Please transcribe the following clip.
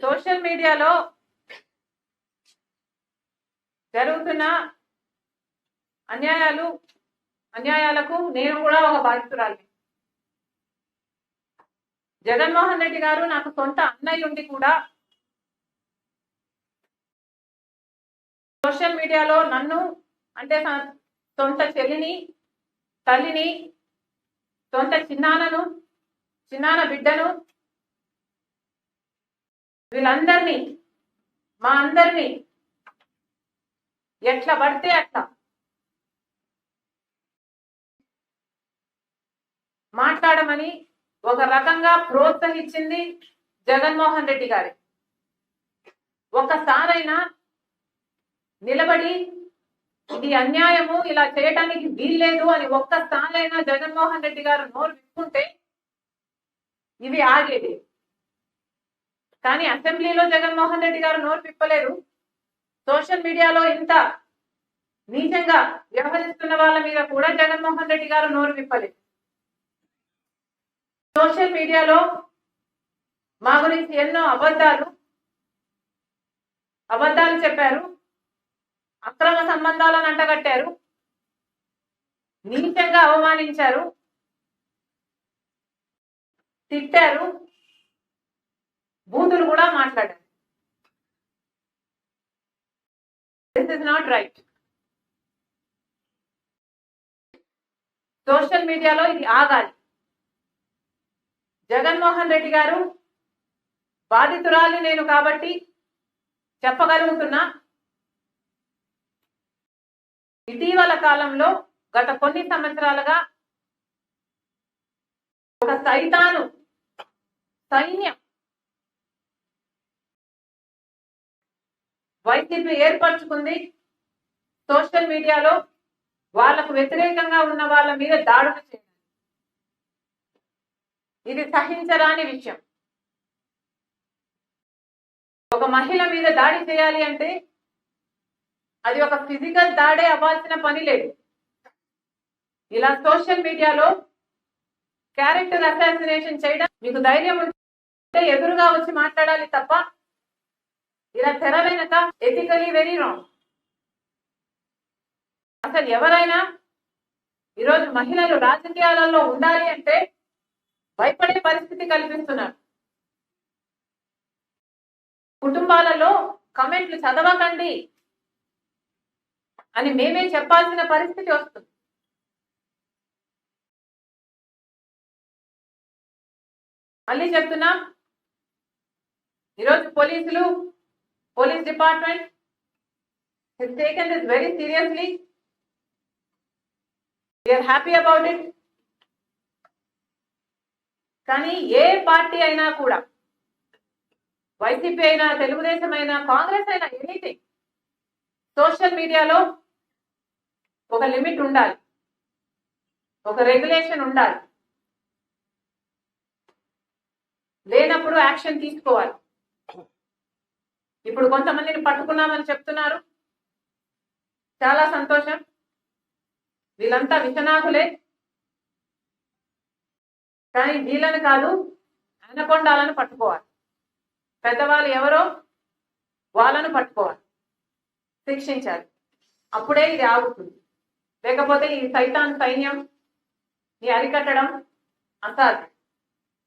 Social మీడియాలో జరుగుతున్న అన్యాయాలు అన్యాయాలకు నేను కూడా ఒక బాధితురాలి జగన్మోహన్ రెడ్డి గారు నాకు సొంత అన్నయ్య ఉండి కూడా సోషల్ మీడియాలో నన్ను అంటే సొంత చెల్లిని తల్లిని సొంత చిన్నానను చిన్నాన బిడ్డను వీళ్ళందరినీ మా అందరినీ ఎట్లా పడితే అట్లా మాట్లాడమని ఒక రకంగా ప్రోత్సహించింది జగన్మోహన్ రెడ్డి గారి. ఒకసారైనా నిలబడి ఇది అన్యాయము ఇలా చేయటానికి వీల్లేదు అని ఒక్కసారైనా జగన్మోహన్ రెడ్డి గారు నోరు విప్పుకుంటే ఇవి ఆగేది కానీ అసెంబ్లీలో జగన్మోహన్ రెడ్డి గారు నోరు తిప్పలేదు సోషల్ మీడియాలో ఇంత నీచంగా వ్యవహరిస్తున్న వాళ్ళ మీద కూడా జగన్మోహన్ రెడ్డి గారు నోరు విప్పలేదు. సోషల్ మీడియాలో మా గురించి ఎన్నో అబద్ధాలు అబద్ధాలు చెప్పారు. అక్రమ సంబంధాలను అంటగట్టారు. నీచంగా అవమానించారు. తిట్టారు. బూతులు కూడా మాట్లాడారు. This is not right social మీడియాలో ఇది ఆగాలి. జగన్మోహన్ రెడ్డి గారు బాధితురాలి నేను కాబట్టి చెప్పగలుగుతున్నా. ఇటీవల కాలంలో గత కొన్ని సంవత్సరాలుగా ఒక సైతాను సైన్యం వైసీపీ ఏర్పరచుకుంది. సోషల్ మీడియాలో వాళ్ళకు వ్యతిరేకంగా ఉన్న వాళ్ళ మీద దాడులు చేయడం ఇది సహించరాని విషయం. ఒక మహిళ మీద దాడి చేయాలి అంటే అది ఒక ఫిజికల్ దాడే అవ్వాల్సిన పని లేదు. ఇలా సోషల్ మీడియాలో క్యారెక్టర్ అసాసినేషన్ చేయడం మీకు ధైర్యం ఉంటే ఎదురుగా వచ్చి మాట్లాడాలి తప్ప ఇలా తెర ఎథికలీ వెరీ రాంగ్ అసలు ఎవరైనా ఈరోజు మహిళలు రాజకీయాలలో ఉండాలి అంటే భయపడే పరిస్థితి కల్పిస్తున్నారు. కుటుంబాలలో కమెంట్లు చదవకండి అని మేమే చెప్పాల్సిన పరిస్థితి వస్తుంది. మళ్ళీ చెప్తున్నా ఈరోజు పోలీసులు police department has taken this very seriously. We are happy about it. కానీ ఏ పార్టీ అయినా కూడా వైసీపీ అయినా తెలుగుదేశం అయినా కాంగ్రెస్ అయినా ఎనీథింగ్ సోషల్ మీడియాలో ఒక లిమిట్ ఉండాలి ఒక రెగ్యులేషన్ ఉండాలి లేనప్పుడు యాక్షన్ తీసుకోవాలి ఇప్పుడు కొంతమందిని పట్టుకున్నామని చెప్తున్నారు. చాలా సంతోషం. వీళ్ళంతా విషనాథులే కానీ వీళ్ళని కాదు అనకొండాలను పట్టుకోవాలి. పెద్దవాళ్ళు ఎవరో వాళ్ళను పట్టుకోవాలి. శిక్షించాలి. అప్పుడే ఇది ఆగుతుంది. లేకపోతే ఈ సైతాన్ సైన్యం ఈ అరికట్టడం అసాధ్యం